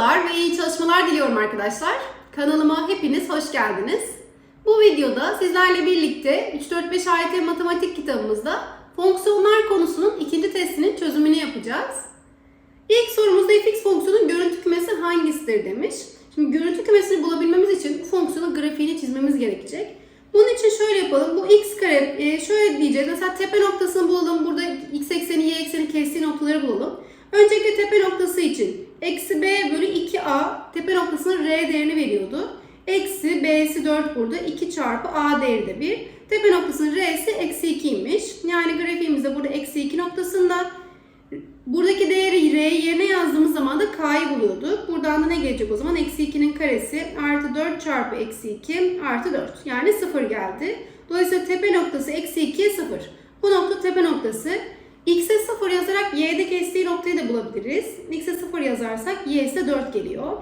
videolar ve iyi çalışmalar diliyorum arkadaşlar. Kanalıma hepiniz hoş geldiniz. Bu videoda sizlerle birlikte 3-4-5 AYT matematik kitabımızda fonksiyonlar konusunun ikinci testinin çözümünü yapacağız. İlk sorumuzda fx fonksiyonun görüntü kümesi hangisidir demiş. Şimdi görüntü kümesini bulabilmemiz için bu fonksiyonun grafiğini çizmemiz gerekecek. Bunun için şöyle yapalım. Bu x kare e, şöyle diyeceğiz. Mesela tepe noktasını bulalım. Burada x ekseni y ekseni kestiği noktaları bulalım. Öncelikle tepe noktası için eksi b bölü 2a tepe noktasının r değerini veriyordu. Eksi b'si 4 burada. 2 çarpı a değeri de 1. Tepe noktasının r'si eksi 2'ymiş. Yani grafiğimizde burada eksi 2 noktasında. Buradaki değeri r yerine yazdığımız zaman da k'yı buluyorduk. Buradan da ne gelecek o zaman? Eksi 2'nin karesi artı 4 çarpı eksi 2 artı 4. Yani 0 geldi. Dolayısıyla tepe noktası eksi 2 0. Bu nokta tepe noktası. X'e 0 yazarak y'de kestiği noktayı da bulabiliriz. X'e 0 yazarsak y ise 4 geliyor.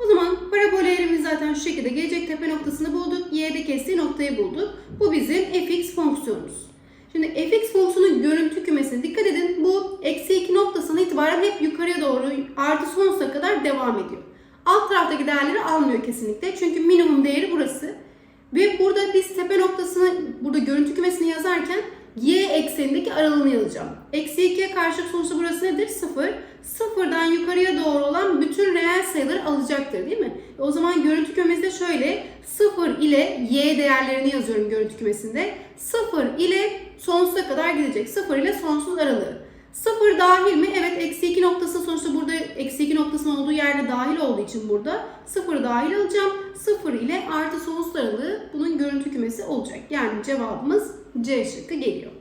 O zaman parabol eğrimiz zaten şu şekilde gelecek tepe noktasını bulduk. Y'de kestiği noktayı bulduk. Bu bizim fx fonksiyonumuz. Şimdi fx fonksiyonun görüntü kümesine dikkat edin. Bu eksi 2 noktasına itibaren hep yukarıya doğru artı sonsuza kadar devam ediyor. Alt taraftaki değerleri almıyor kesinlikle. Çünkü minimum değeri burası. Ve burada biz tepe noktasını, burada görüntü kümesini yazarken y eksenindeki aralığını yazacağım. Eksi 2'ye karşılık sonuçta burası nedir? 0. Sıfırdan yukarıya doğru olan bütün reel sayıları alacaktır değil mi? O zaman görüntü kümesinde şöyle 0 ile y değerlerini yazıyorum görüntü kümesinde. 0 ile sonsuza kadar gidecek. 0 ile sonsuz aralığı. 0 dahil mi? Evet eksi 2 noktası sonuçta burada eksi 2 noktasının olduğu yerde dahil olduğu için burada 0 dahil alacağım. 0 ile artı sonsuz aralığı bunun görüntü kümesi olacak. Yani cevabımız C şıkkı geliyor.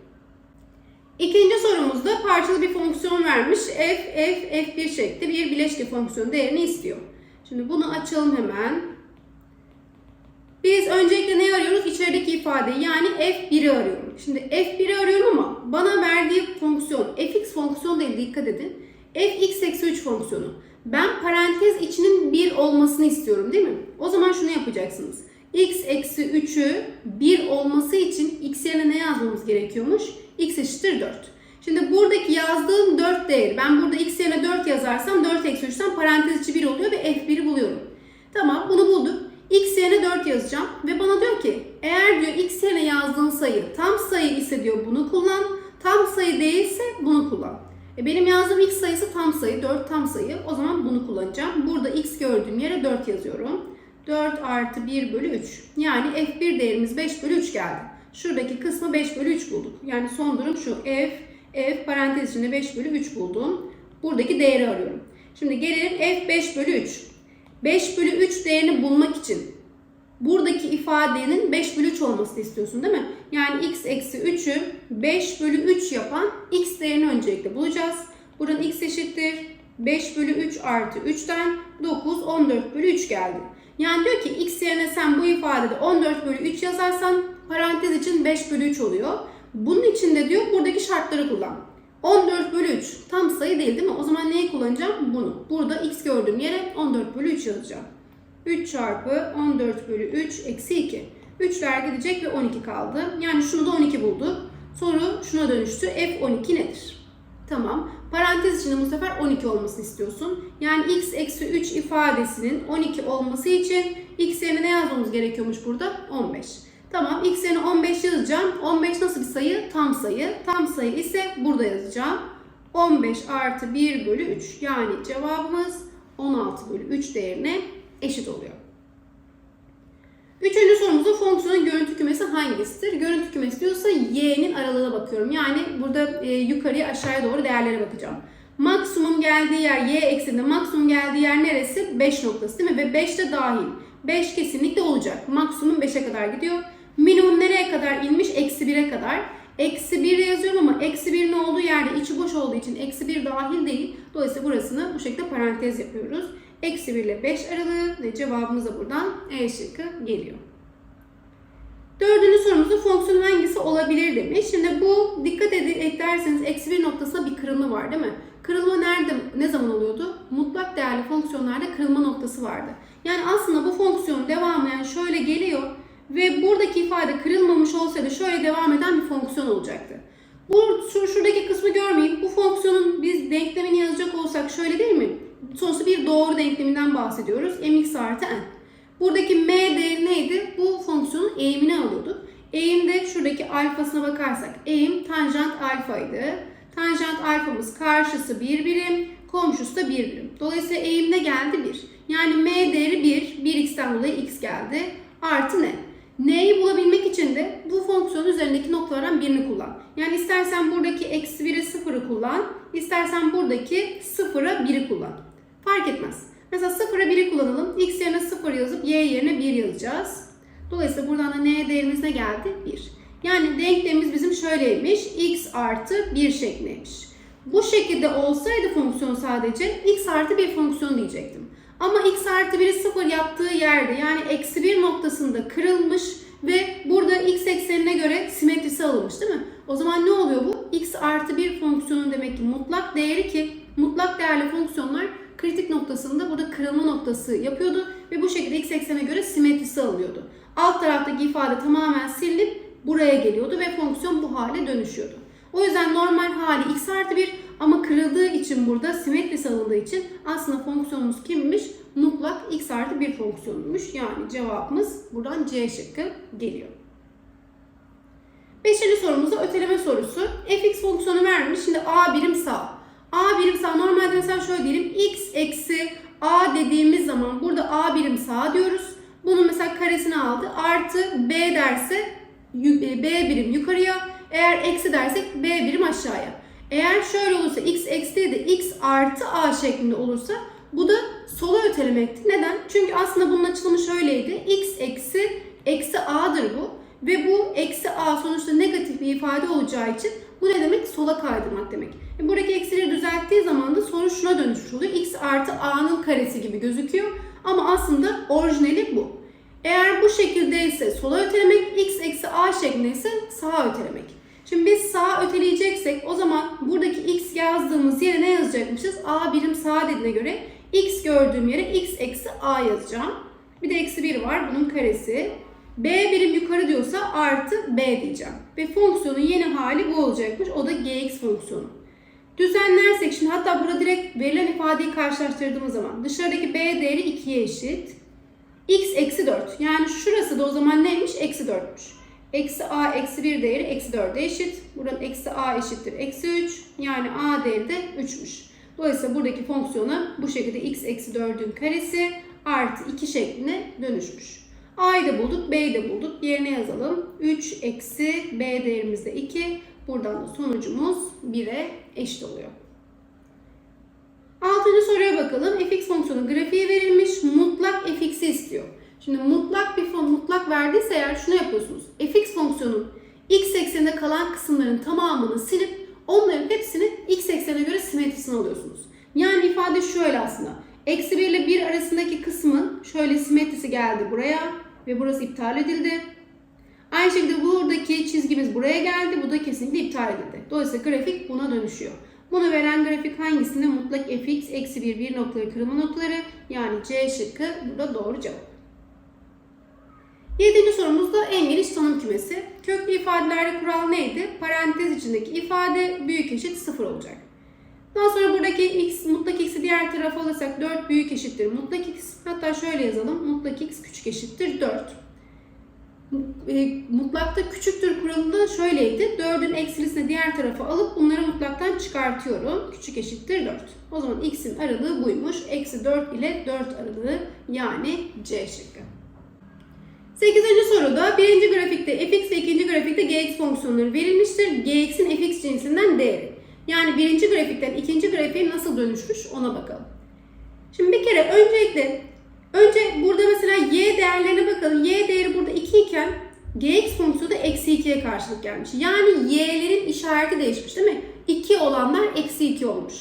İkinci sorumuzda parçalı bir fonksiyon vermiş. f, f, f1 şeklinde bir bileşke fonksiyon değerini istiyor. Şimdi bunu açalım hemen. Biz öncelikle ne arıyoruz? İçerideki ifadeyi yani f1'i arıyorum. Şimdi f1'i arıyorum ama bana verdiği fonksiyon fx fonksiyon değil dikkat edin. fx eksi 3 fonksiyonu. Ben parantez içinin 1 olmasını istiyorum değil mi? O zaman şunu yapacaksınız. X eksi 3'ü 1 olması için x yerine ne yazmamız gerekiyormuş? x eşittir 4. Şimdi buradaki yazdığım 4 değeri ben burada x yerine 4 yazarsam 4 eksi 3'ten parantez içi 1 oluyor ve f1'i buluyorum. Tamam bunu bulduk. x yerine 4 yazacağım ve bana diyor ki eğer diyor x yerine yazdığın sayı tam sayı ise diyor bunu kullan. Tam sayı değilse bunu kullan. E benim yazdığım x sayısı tam sayı 4 tam sayı o zaman bunu kullanacağım. Burada x gördüğüm yere 4 yazıyorum. 4 artı 1 bölü 3 yani f1 değerimiz 5 bölü 3 geldi. Şuradaki kısmı 5 bölü 3 bulduk. Yani son durum şu f f parantez içinde 5 bölü 3 buldum. Buradaki değeri arıyorum. Şimdi gelelim f 5 bölü 3. 5 bölü 3 değerini bulmak için buradaki ifadenin 5 bölü 3 olmasını istiyorsun değil mi? Yani x eksi 3'ü 5 bölü 3 yapan x değerini öncelikle bulacağız. Buradan x eşittir 5 bölü 3 artı 3'ten 9 14 bölü 3 geldi. Yani diyor ki x yerine sen bu ifadede 14 bölü 3 yazarsan parantez için 5 bölü 3 oluyor. Bunun için de diyor buradaki şartları kullan. 14 bölü 3 tam sayı değil değil mi? O zaman neyi kullanacağım? Bunu. Burada x gördüğüm yere 14 bölü 3 yazacağım. 3 çarpı 14 bölü 3 eksi 2. 3'ler gidecek ve 12 kaldı. Yani şunu da 12 bulduk. Soru şuna dönüştü. F12 nedir? Tamam. Parantez içinde bu sefer 12 olmasını istiyorsun. Yani x eksi 3 ifadesinin 12 olması için x yerine ne yazmamız gerekiyormuş burada? 15. Tamam x yerine 15 yazacağım. 15 nasıl bir sayı? Tam sayı. Tam sayı ise burada yazacağım. 15 artı 1 bölü 3. Yani cevabımız 16 bölü 3 değerine eşit oluyor. Üçüncü sorumuzda fonksiyonun görüntü kümesi hangisidir? Görüntü kümesi diyorsa y'nin aralığına bakıyorum. Yani burada e, yukarıya aşağıya doğru değerlere bakacağım. Maksimum geldiği yer y ekseninde maksimum geldiği yer neresi? 5 noktası değil mi? Ve 5 de dahil. 5 kesinlikle olacak. Maksimum 5'e kadar gidiyor. Minimum nereye kadar inmiş? Eksi 1'e kadar. Eksi 1 yazıyorum ama eksi 1'in olduğu yerde içi boş olduğu için eksi 1 dahil değil. Dolayısıyla burasını bu şekilde parantez yapıyoruz. Eksi 1 ile 5 aralığı ve cevabımız da buradan E şıkkı geliyor. Dördüncü sorumuzda fonksiyon hangisi olabilir demiş. Şimdi bu dikkat edin derseniz eksi 1 noktasında bir kırılma var değil mi? Kırılma nerede, ne zaman oluyordu? Mutlak değerli fonksiyonlarda kırılma noktası vardı. Yani aslında bu fonksiyon devamı yani şöyle geliyor ve buradaki ifade kırılmamış olsaydı şöyle devam eden bir fonksiyon olacaktı. Bu şu, şuradaki kısmı görmeyin. Bu fonksiyonun biz denklemini yazacak olsak şöyle değil mi? Sonuçta bir doğru denkleminden bahsediyoruz. mx artı n. Buradaki m değeri neydi? Bu fonksiyonun eğimini alıyorduk. Eğimde şuradaki alfasına bakarsak eğim tanjant alfaydı. Tanjant alfamız karşısı 1 birim, komşusu da 1 birim. Dolayısıyla eğim ne geldi? 1. Yani m değeri 1. 1x'ten dolayı x geldi. Artı ne? N'yi bulabilmek için de bu fonksiyonun üzerindeki noktalardan birini kullan. Yani istersen buradaki eksi 1'i 0'ı kullan, istersen buradaki 0'a 1'i kullan. Fark etmez. Mesela 0'a 1'i kullanalım. X yerine 0 yazıp y yerine 1 yazacağız. Dolayısıyla buradan da n değerimiz ne geldi? 1. Yani denklemimiz bizim şöyleymiş. x artı 1 şeklindeymiş. Bu şekilde olsaydı fonksiyon sadece x artı bir fonksiyon diyecektim. Ama x artı 1'i 0 yaptığı yerde yani eksi 1 noktasında kırılmış ve burada x eksenine göre simetrisi alınmış değil mi? O zaman ne oluyor bu? x artı 1 fonksiyonun demek ki mutlak değeri ki mutlak değerli fonksiyonlar kritik noktasında burada kırılma noktası yapıyordu ve bu şekilde x eksene göre simetrisi alıyordu. Alt taraftaki ifade tamamen silinip buraya geliyordu ve fonksiyon bu hale dönüşüyordu. O yüzden normal hali x artı 1 ama kırıldığı için burada simetrisi alındığı için aslında fonksiyonumuz kimmiş? Mutlak x artı 1 fonksiyonuymuş. Yani cevabımız buradan C şıkkı geliyor. Beşinci sorumuzda öteleme sorusu. fx fonksiyonu vermiş. Şimdi a birim sağ. a birim şöyle diyelim. x eksi a dediğimiz zaman burada a birim sağ diyoruz. Bunun mesela karesini aldı. Artı b derse b birim yukarıya. Eğer eksi dersek b birim aşağıya. Eğer şöyle olursa x eksi de x artı a şeklinde olursa bu da sola ötelemekti. Neden? Çünkü aslında bunun açılımı şöyleydi. x eksi eksi a'dır bu. Ve bu eksi a sonuçta negatif bir ifade olacağı için bu ne demek? Sola kaydırmak demek. E buradaki eksileri düzelttiği zaman da sonuç şuna dönüşmüş oluyor. x artı a'nın karesi gibi gözüküyor. Ama aslında orijinali bu. Eğer bu şekildeyse sola ötelemek, x eksi a şeklindeyse sağa ötelemek. Şimdi biz sağa öteleyeceksek o zaman buradaki x yazdığımız yere ne yazacakmışız? a birim sağ dediğine göre x gördüğüm yere x eksi a yazacağım. Bir de eksi 1 var bunun karesi. B birim yukarı diyorsa artı b diyeceğim. Ve fonksiyonun yeni hali bu olacakmış. O da gx fonksiyonu. Düzenlersek şimdi hatta burada direkt verilen ifadeyi karşılaştırdığımız zaman dışarıdaki b değeri 2'ye eşit. x eksi 4. Yani şurası da o zaman neymiş? Eksi 4'müş. Eksi a eksi 1 değeri eksi 4'e eşit. Buradan eksi a eşittir eksi 3. Yani a değeri de 3'müş. Dolayısıyla buradaki fonksiyona bu şekilde x eksi 4'ün karesi artı 2 şekline dönüşmüş. A'yı da bulduk, b'yi de bulduk. Yerine yazalım. 3 eksi b değerimiz de 2. Buradan da sonucumuz 1'e eşit oluyor. Altıncı soruya bakalım. fx fonksiyonu grafiği verilmiş. Mutlak fx'i istiyor. Şimdi mutlak bir fon mutlak verdiyse eğer şunu yapıyorsunuz. fx fonksiyonun x ekseninde kalan kısımların tamamını silip onların hepsini x eksenine göre simetrisini alıyorsunuz. Yani ifade şöyle aslında. Eksi 1 ile 1 arasındaki kısmın şöyle simetrisi geldi buraya ve burası iptal edildi. Aynı şekilde buradaki çizgimiz buraya geldi. Bu da kesinlikle iptal edildi. Dolayısıyla grafik buna dönüşüyor. Bunu veren grafik hangisinde? Mutlak fx eksi 1 bir noktaları kırılma noktaları yani C şıkkı burada doğru cevap. Yedinci sorumuzda en geniş tanım kümesi. Köklü ifadelerde kural neydi? Parantez içindeki ifade büyük eşit 0 olacak. Daha sonra buradaki x, mutlak x'i diğer tarafa alırsak 4 büyük eşittir mutlak x. Hatta şöyle yazalım. Mutlak x küçük eşittir 4. E, mutlakta küçüktür kuralında şöyleydi. 4'ün eksilisini diğer tarafa alıp bunları mutlaktan çıkartıyorum. Küçük eşittir 4. O zaman x'in aralığı buymuş. Eksi 4 ile 4 aralığı yani C şıkkı. 8. soruda birinci grafikte fx ve ikinci grafikte gx fonksiyonları verilmiştir. gx'in fx cinsinden değeri. Yani birinci grafikten ikinci grafiğe nasıl dönüşmüş ona bakalım. Şimdi bir kere öncelikle önce burada mesela y değerlerine bakalım. y değeri burada 2 iken gx fonksiyonu da eksi 2'ye karşılık gelmiş. Yani y'lerin işareti değişmiş değil mi? 2 olanlar eksi 2 olmuş.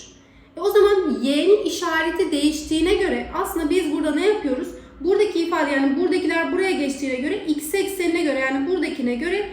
E o zaman y'nin işareti değiştiğine göre aslında biz burada ne yapıyoruz? Buradaki ifade yani buradakiler buraya geçtiğine göre x eksenine göre yani buradakine göre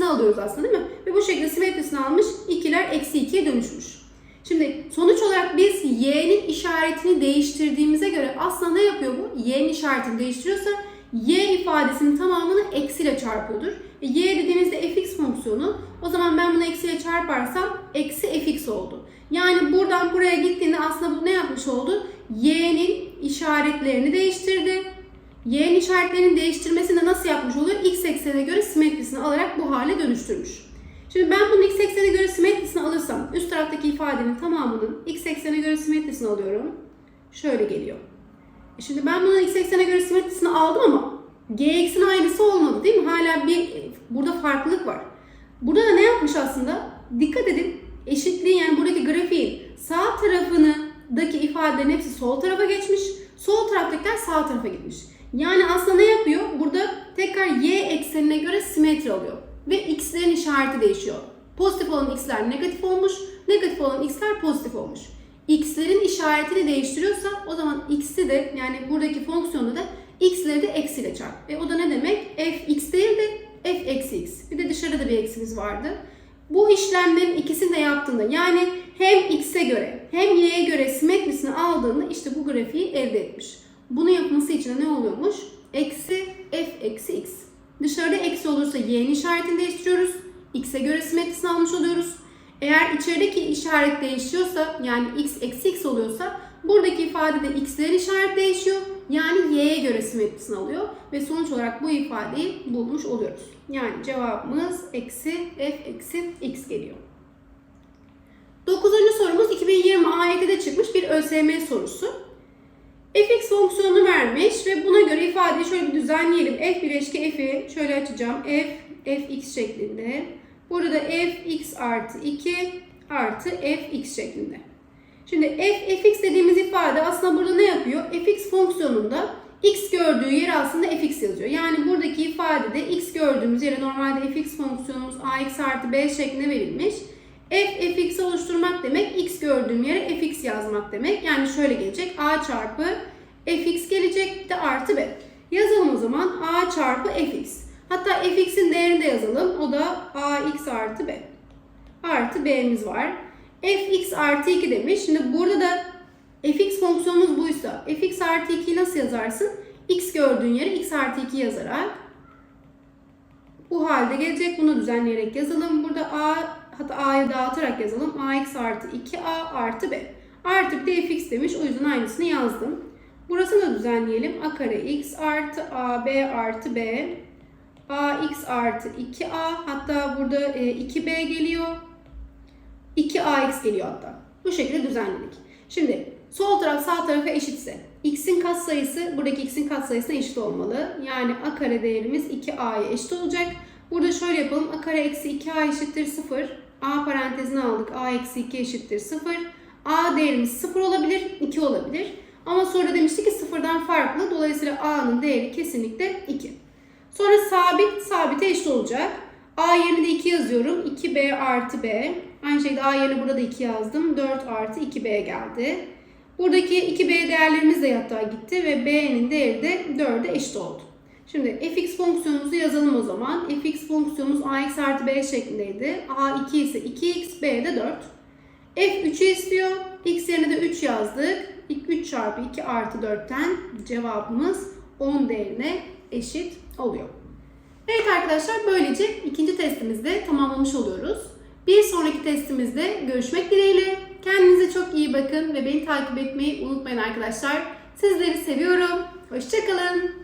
simetrisini alıyoruz aslında değil mi? Ve bu şekilde simetrisini almış ikiler eksi 2'ye dönüşmüş. Şimdi sonuç olarak biz y'nin işaretini değiştirdiğimize göre aslında ne yapıyor bu? y'nin işaretini değiştiriyorsa y ifadesinin tamamını eksiyle çarpıyordur. E, y dediğimizde fx fonksiyonu. O zaman ben bunu eksiyle çarparsam eksi fx oldu. Yani buradan buraya gittiğinde aslında bu ne yapmış oldu? y'nin işaretlerini değiştirdi. Y'nin işaretlerini değiştirmesini de nasıl yapmış oluyor? X eksene göre simetrisini alarak bu hale dönüştürmüş. Şimdi ben bunu x eksene göre simetrisini alırsam üst taraftaki ifadenin tamamının x eksene göre simetrisini alıyorum. Şöyle geliyor. E Şimdi ben bunun x eksene göre simetrisini aldım ama gx'in aynısı olmadı değil mi? Hala bir burada farklılık var. Burada da ne yapmış aslında? Dikkat edin eşitliğin yani buradaki grafiğin sağ tarafındaki ifadelerin hepsi sol tarafa geçmiş. Sol taraftakiler sağ tarafa gitmiş. Yani aslında ne yapıyor? Burada tekrar y eksenine göre simetri alıyor. Ve x'lerin işareti değişiyor. Pozitif olan x'ler negatif olmuş, negatif olan x'ler pozitif olmuş. x'lerin işaretini değiştiriyorsa o zaman x'i de yani buradaki fonksiyonda da x'leri de eksiyle çarp. E o da ne demek? f x değil de f eksi x. Bir de dışarıda bir eksimiz vardı. Bu işlemlerin ikisini de yaptığında yani hem x'e göre hem y'ye göre simetrisini aldığında işte bu grafiği elde etmiş. Bunu yapması için de ne oluyormuş? Eksi f eksi x. Dışarıda eksi olursa y'nin işaretini değiştiriyoruz. x'e göre simetrisini almış oluyoruz. Eğer içerideki işaret değişiyorsa yani x eksi x oluyorsa buradaki ifadede x'lerin işaret değişiyor. Yani y'ye göre simetrisini alıyor ve sonuç olarak bu ifadeyi bulmuş oluyoruz. Yani cevabımız eksi f eksi x geliyor. Dokuzuncu sorumuz 2020 AYT'de çıkmış bir ÖSYM sorusu. Fx fonksiyonunu vermiş ve buna göre ifadeyi şöyle bir düzenleyelim. f bileşki f'i şöyle açacağım. f fx şeklinde. Burada fx artı 2 artı fx şeklinde. Şimdi f fx dediğimiz ifade aslında burada ne yapıyor? fx fonksiyonunda x gördüğü yere aslında fx yazıyor. Yani buradaki ifadede x gördüğümüz yere normalde fx fonksiyonumuz ax artı b şeklinde verilmiş. F fx'i oluşturmak demek x gördüğüm yere fx yazmak demek. Yani şöyle gelecek a çarpı fx gelecek de artı b. Yazalım o zaman a çarpı fx. Hatta fx'in değerini de yazalım. O da ax artı b. Artı b'miz var. fx artı 2 demiş. Şimdi burada da fx fonksiyonumuz buysa fx artı 2'yi nasıl yazarsın? x gördüğün yere x artı 2 yazarak bu halde gelecek. Bunu düzenleyerek yazalım. Burada a hatta a'yı dağıtarak yazalım. ax artı 2a artı b. Artı bir de fx demiş. O yüzden aynısını yazdım. Burasını da düzenleyelim. a kare x artı ab artı b ax artı 2a hatta burada e, 2b geliyor. 2ax geliyor hatta. Bu şekilde düzenledik. Şimdi sol taraf sağ tarafa eşitse x'in katsayısı buradaki x'in katsayısına eşit olmalı. Yani a kare değerimiz 2a'ya eşit olacak. Burada şöyle yapalım. a kare eksi 2a eşittir 0. a parantezine aldık. a eksi 2 eşittir 0. a değerimiz 0 olabilir, 2 olabilir. Ama sonra demiştik ki sıfırdan farklı. Dolayısıyla a'nın değeri kesinlikle 2. Sonra sabit sabite eşit olacak. A yerine de 2 yazıyorum. 2B artı B. Aynı şekilde A yerine burada 2 yazdım. 4 artı 2B geldi. Buradaki 2B değerlerimiz de hatta gitti ve B'nin değeri de 4'e eşit oldu. Şimdi fx fonksiyonumuzu yazalım o zaman. fx fonksiyonumuz ax artı b şeklindeydi. a 2 ise 2x, b de 4. f 3'ü istiyor. x yerine de 3 yazdık. 3 çarpı 2 artı 4'ten cevabımız 10 değerine eşit oluyor. Evet arkadaşlar böylece ikinci testimizde tamamlamış oluyoruz. Bir sonraki testimizde görüşmek dileğiyle. Kendinize çok iyi bakın ve beni takip etmeyi unutmayın arkadaşlar. Sizleri seviyorum. Hoşçakalın.